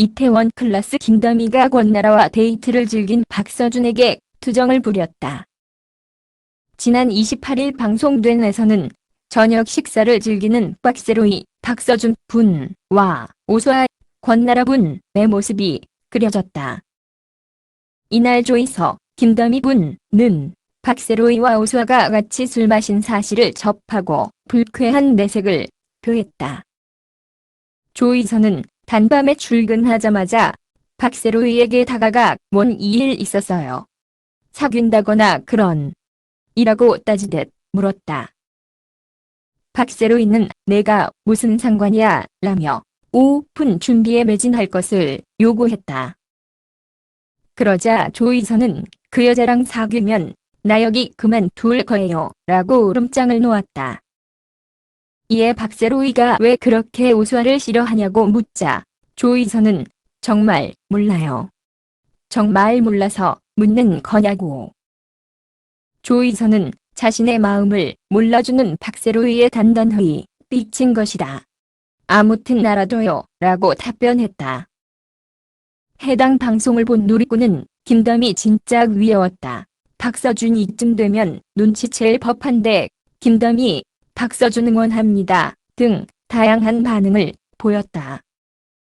이태원 클라스 김더미가 권나라와 데이트를 즐긴 박서준에게 투정을 부렸다. 지난 28일 방송된 에서는 저녁 식사를 즐기는 박세로이, 박서준 분과 오수아, 권나라 분의 모습이 그려졌다. 이날 조이서 김더미 분은 박세로이와 오수아가 같이 술 마신 사실을 접하고 불쾌한 내색을 표했다. 조이서는 단밤에 출근하자마자 박세로이에게 다가가 뭔 일 있었어요. 사귄다거나 그런 이라고 따지듯 물었다. 박세로이는 내가 무슨 상관이야 라며 오픈 준비에 매진할 것을 요구했다. 그러자 조이서는 그 여자랑 사귀면 나 여기 그만둘 거예요 라고 울음장을 놓았다. 이에 박세로이가 왜 그렇게 오수아를 싫어하냐고 묻자 조이서는 정말 몰라요. 정말 몰라서 묻는 거냐고. 조이서는 자신의 마음을 몰라주는 박세로이의 단단히 삐친 것이다. 아무튼 알아둬요 라고 답변했다. 해당 방송을 본 누리꾼은 김담이 진짜 위여웠다. 박서준 이쯤 되면 눈치챌 법한데 김담이 박서준 응원합니다 등 다양한 반응을 보였다.